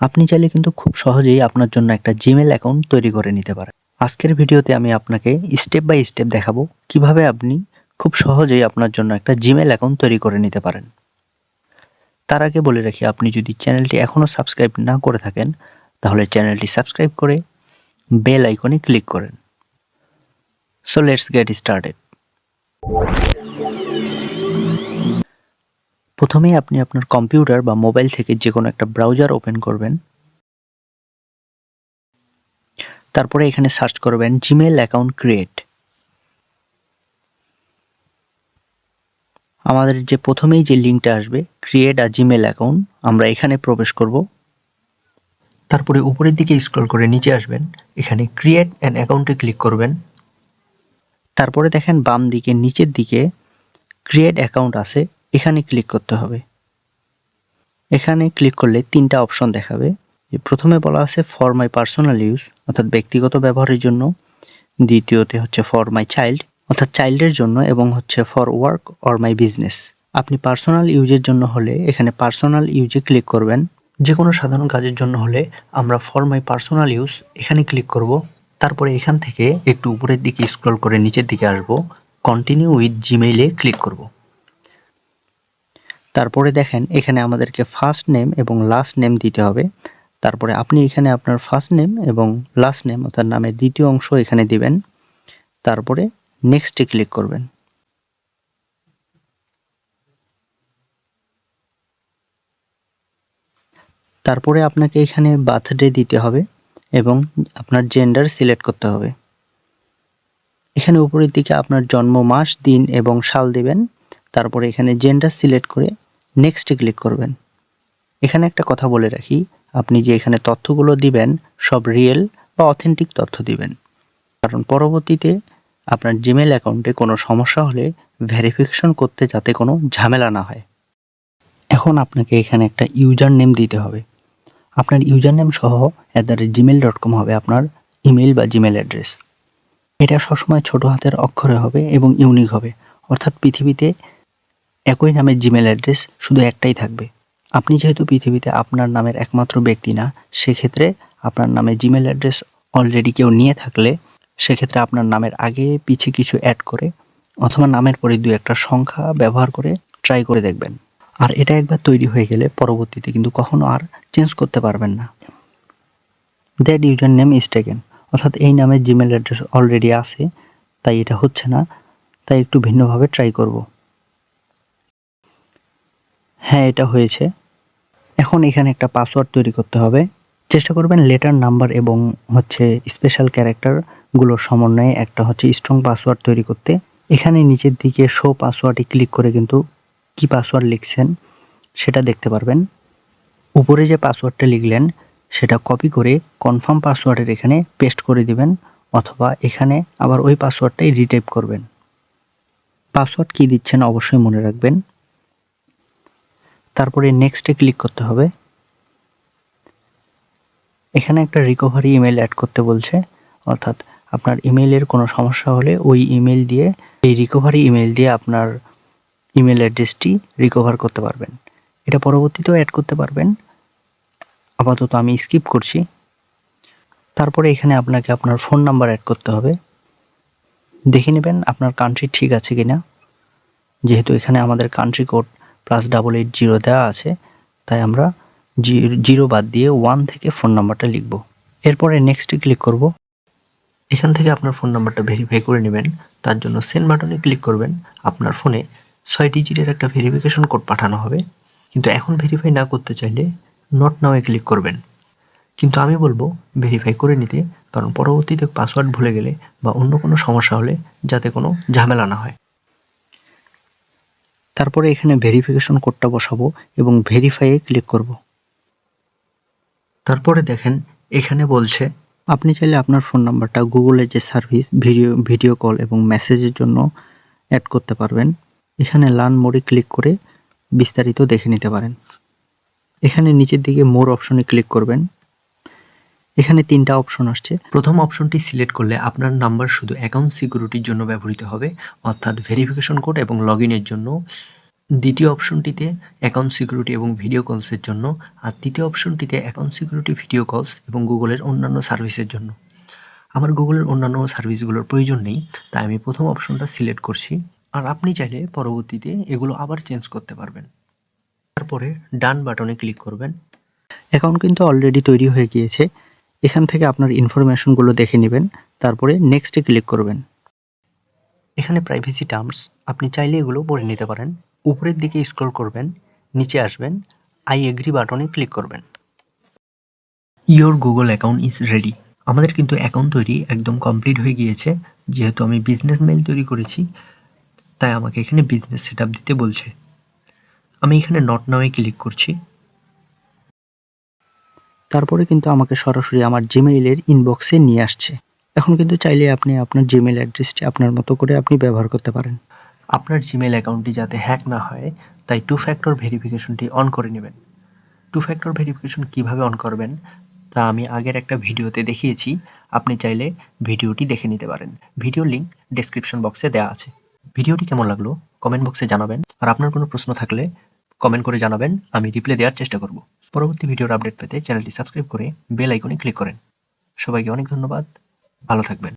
আপনি চাইলে কিন্তু খুব সহজেই আপনার জন্য একটা জিমেল অ্যাকাউন্ট তৈরি করে নিতে পারেন। আজকের ভিডিওতে আমি আপনাকে স্টেপ বাই স্টেপ দেখাবো কীভাবে আপনি খুব সহজেই আপনার জন্য একটা জিমেল অ্যাকাউন্ট তৈরি করে নিতে পারেন। তার আগে বলে রাখি, আপনি যদি চ্যানেলটি এখনও সাবস্ক্রাইব না করে থাকেন, তাহলে চ্যানেলটি সাবস্ক্রাইব করে বেল আইকনে ক্লিক করেন। সো লেটস গেট স্টার্টেড প্রথমেই আপনি আপনার কম্পিউটার বা মোবাইল থেকে যে কোনো একটা ব্রাউজার ওপেন করবেন। তারপরে এখানে সার্চ করবেন জিমেল অ্যাকাউন্ট ক্রিয়েট। আমাদের যে প্রথমেই যে লিঙ্কটা আসবে, ক্রিয়েট আ জিমেল অ্যাকাউন্ট, আমরা এখানে প্রবেশ করব। তারপরে উপরের দিকে স্ক্রল করে নিচে আসবেন, এখানে ক্রিয়েট অ্যান অ্যাকাউন্টে ক্লিক করবেন। তারপরে দেখেন বাম দিকে, নিচের দিকে ক্রিয়েট অ্যাকাউন্ট আছে। এখানে ক্লিক করতে হবে। এখানে ক্লিক করলে তিনটা অপশন দেখাবে। প্রথমে বলা আছে ফর মাই পার্সোনাল ইউজ অর্থাৎ ব্যক্তিগত ব্যবহারের জন্য। দ্বিতীয়তে হচ্ছে ফর মাই চাইল্ড অর্থাৎ চাইল্ডের জন্য এবং হচ্ছে for work or my business আপনি পার্সোনাল ইউজের জন্য হলে এখানে পার্সোনাল ইউজে ক্লিক করবেন। যে কোনো সাধারণ কাজের জন্য হলে আমরা ফর মাই পার্সোনাল ইউজ এখানে ক্লিক করব। তারপরে এখান থেকে একটু উপরের দিকে স্ক্রল করে নিচের দিকে আসব। কন্টিনিউ উইথ জিমেইলে ক্লিক করব। তারপরে দেখেন, এখানে আমাদেরকে ফার্স্ট নেম এবং লাস্ট নেম দিতে হবে। তারপরে আপনি এখানে আপনার ফার্স্ট নেম এবং লাস্ট নেম অর্থাৎ নামের দ্বিতীয় অংশ এখানে দিবেন। তারপরে নেক্সটে ক্লিক করবেন। তারপরে আপনাকে এখানে বার্থডে দিতে হবে এবং আপনার জেন্ডার সিলেক্ট করতে হবে। এখানে উপরের দিকে আপনার জন্ম, মাস, দিন এবং সাল দিবেন। তারপরে এখানে জেন্ডার সিলেক্ট করে নেক্সটে ক্লিক করবেন। এখানে একটা কথা বলে রাখি, আপনি যে এখানে তথ্যগুলো দিবেন, সব রিয়েল বা অথেন্টিক তথ্য দিবেন। কারণ পরবর্তীতে আপনার জিমেল অ্যাকাউন্টে কোনো সমস্যা হলে ভেরিফিকেশন করতে যাতে কোনো ঝামেলা না হয়। এখন আপনাকে এখানে একটা ইউজার নেম দিতে হবে। আপনার ইউজার নেম সহ at the rate Gmail dot com হবে আপনার ইমেল বা জিমেল অ্যাড্রেস এটা সবসময় ছোট হাতের অক্ষরে হবে এবং ইউনিক হবে। অর্থাৎ পৃথিবীতে একই নামের জিমেল অ্যাড্রেস শুধু একটাই থাকবে। আপনি যেহেতু পৃথিবীতে আপনার নামের একমাত্র ব্যক্তি না, সেক্ষেত্রে আপনার নামে জিমেল অ্যাড্রেস অলরেডি কেউ নিয়ে থাকলে, সেক্ষেত্রে আপনার নামের আগে পিছে কিছু অ্যাড করে অথবা নামের পরে দু একটা সংখ্যা ব্যবহার করে ট্রাই করে দেখবেন। আর এটা একবার তৈরি হয়ে গেলে পরবর্তীতে কিন্তু কখনো আর চেঞ্জ করতে পারবেন না। That user name is taken অর্থাৎ এই নামের জিমেল অ্যাড্রেস অলরেডি আছে, তাই এটা হচ্ছে না, তাই একটু ভিন্নভাবে ট্রাই করব। হ্যাঁ এটা হয়েছে। এখন এখানে একটা পাসওয়ার্ড তৈরি করতে হবে। চেষ্টা করবেন লেটার নাম্বার এবং হচ্ছে স্পেশাল ক্যারেক্টারগুলোর সমন্বয়ে একটা হচ্ছে স্ট্রং পাসওয়ার্ড তৈরি করতে। এখানে নিচের দিকে শো পাসওয়ার্ডে ক্লিক করে কিন্তু কি পাসওয়ার্ড লিখছেন সেটা দেখতে পারবেন। উপরে যে পাসওয়ার্ডটা লিখলেন সেটা কপি করে কনফার্ম পাসওয়ার্ডের এখানে পেস্ট করে দিবেন অথবা এখানে আবার ওই পাসওয়ার্ডটাই রিটাইপ করবেন। পাসওয়ার্ড কি দিচ্ছেন অবশ্যই মনে রাখবেন। তারপরে নেক্সটে ক্লিক করতে হবে। এখানে একটা রিকভারি ইমেল অ্যাড করতে বলছে। অর্থাৎ আপনার ইমেলের কোনো সমস্যা হলে ওই ইমেল দিয়ে, এই রিকভারি ইমেল দিয়ে আপনার ইমেল অ্যাড্রেসটি রিকভার করতে পারবেন। এটা পরবর্তীতেও অ্যাড করতে পারবেন। আপাতত আমি স্কিপ করছি। তারপরে এখানে আপনাকে আপনার ফোন নাম্বার অ্যাড করতে হবে। দেখে নেবেন আপনার কান্ট্রি ঠিক আছে কিনা। যেহেতু এখানে আমাদের country code plus double eight zero দেওয়া আছে, তাই আমরা জিরো বাদ দিয়ে ওয়ান থেকে ফোন নাম্বারটা লিখব। এরপরে নেক্সটে ক্লিক করব। এখান থেকে আপনার ফোন নাম্বারটা ভেরিফাই করে নেবেন। তার জন্য সেন্ড বাটনে ক্লিক করবেন। আপনার ফোনে ছয় ডিজিটের একটা ভেরিফিকেশন কোড পাঠানো হবে। কিন্তু এখন ভেরিফাই না করতে চাইলে নট নাওয়ে ক্লিক করবেন। কিন্তু আমি বলব ভেরিফাই করে নিতে, কারণ পরবর্তীতে পাসওয়ার্ড ভুলে গেলে বা অন্য কোনো সমস্যা হলে যাতে কোনো ঝামেলা না হয়। তারপরে এখানে ভেরিফিকেশন কোডটা বসাবো এবং ভেরিফাইয়ে ক্লিক করব। তারপরে দেখেন, এখানে বলছে, আপনি চাইলে আপনার ফোন নাম্বারটা গুগলের যে সার্ভিস ভিডিও ভিডিও কল এবং মেসেজের জন্য অ্যাড করতে পারবেন। এখানে লার্ন মোডে ক্লিক করে বিস্তারিত দেখে নিতে পারেন। এখানে নিচের দিকে মোর অপশনে ক্লিক করবেন। এখানে তিনটা অপশন আসছে। প্রথম অপশনটি সিলেক্ট করলে আপনার নাম্বার শুধু অ্যাকাউন্ট সিকিউরিটির জন্য ব্যবহৃত হবে অর্থাৎ ভেরিফিকেশন কোড এবং লগ ইনের জন্য। দ্বিতীয় অপশনটিতে অ্যাকাউন্ট সিকিউরিটি এবং ভিডিও কলসের জন্য আর তৃতীয় অপশনটিতে অ্যাকাউন্ট সিকিউরিটি ভিডিও কলস এবং গুগলের অন্যান্য সার্ভিসের জন্য। আমার গুগলের অন্যান্য সার্ভিসগুলোর প্রয়োজন নেই তাই আমি প্রথম অপশনটা সিলেক্ট করছি। আর আপনি চাইলে পরবর্তীতে এগুলো আবার চেঞ্জ করতে পারবেন। তারপরে ডান বাটনে ক্লিক করবেন। অ্যাকাউন্ট কিন্তু অলরেডি তৈরি হয়ে গিয়েছে। এখান থেকে আপনার ইনফরমেশনগুলো দেখে নেবেন তারপরে নেক্সটে ক্লিক করবেন। এখানে প্রাইভেসি টার্মস আপনি চাইলে এগুলো পড়ে নিতে পারেন। উপরের দিকে স্ক্রল করবেন নিচে আসবেন আই এগ্রি বাটনে ক্লিক করবেন। Your Google account is ready আমাদের কিন্তু অ্যাকাউন্ট তৈরি একদম কমপ্লিট হয়ে গিয়েছে। যেহেতু আমি বিজনেস মেল তৈরি করেছি তাই আমাকে এখানে বিজনেস সেট দিতে বলছে। আমি এখানে নট নামে ক্লিক করছি। তারপরে কিন্তু আমাকে সরাসরি আমার জিমেইলের ইনবক্সে নিয়ে আসছে। এখন কিন্তু চাইলে আপনি আপনার জিমেল অ্যাড্রেসটি আপনার মতো করে আপনি ব্যবহার করতে পারেন। আপনার জিমেল অ্যাকাউন্টটি যাতে হ্যাক না হয়, তাই টু ফ্যাক্টর ভেরিফিকেশনটি অন করে নেবেন। টু ফ্যাক্টর ভেরিফিকেশন কীভাবে অন করবেন, তা আমি আগের একটা ভিডিওতে দেখিয়েছি। আপনি চাইলে ভিডিওটি দেখে নিতে পারেন। ভিডিও লিঙ্ক ডেসক্রিপশন বক্সে দেওয়া আছে। ভিডিওটি কেমন লাগল? কমেন্ট বক্সে জানাবেন। আর আপনার কোনো প্রশ্ন থাকলে কমেন্ট করে জানাবেন। আমি রিপ্লাই দেওয়ার চেষ্টা করব। পরবর্তী ভিডিওর আপডেট পেতে চ্যানেলটি সাবস্ক্রাইব করে বেল আইকনে ক্লিক করেন। সবাইকে অনেক ধন্যবাদ। ভালো থাকবেন।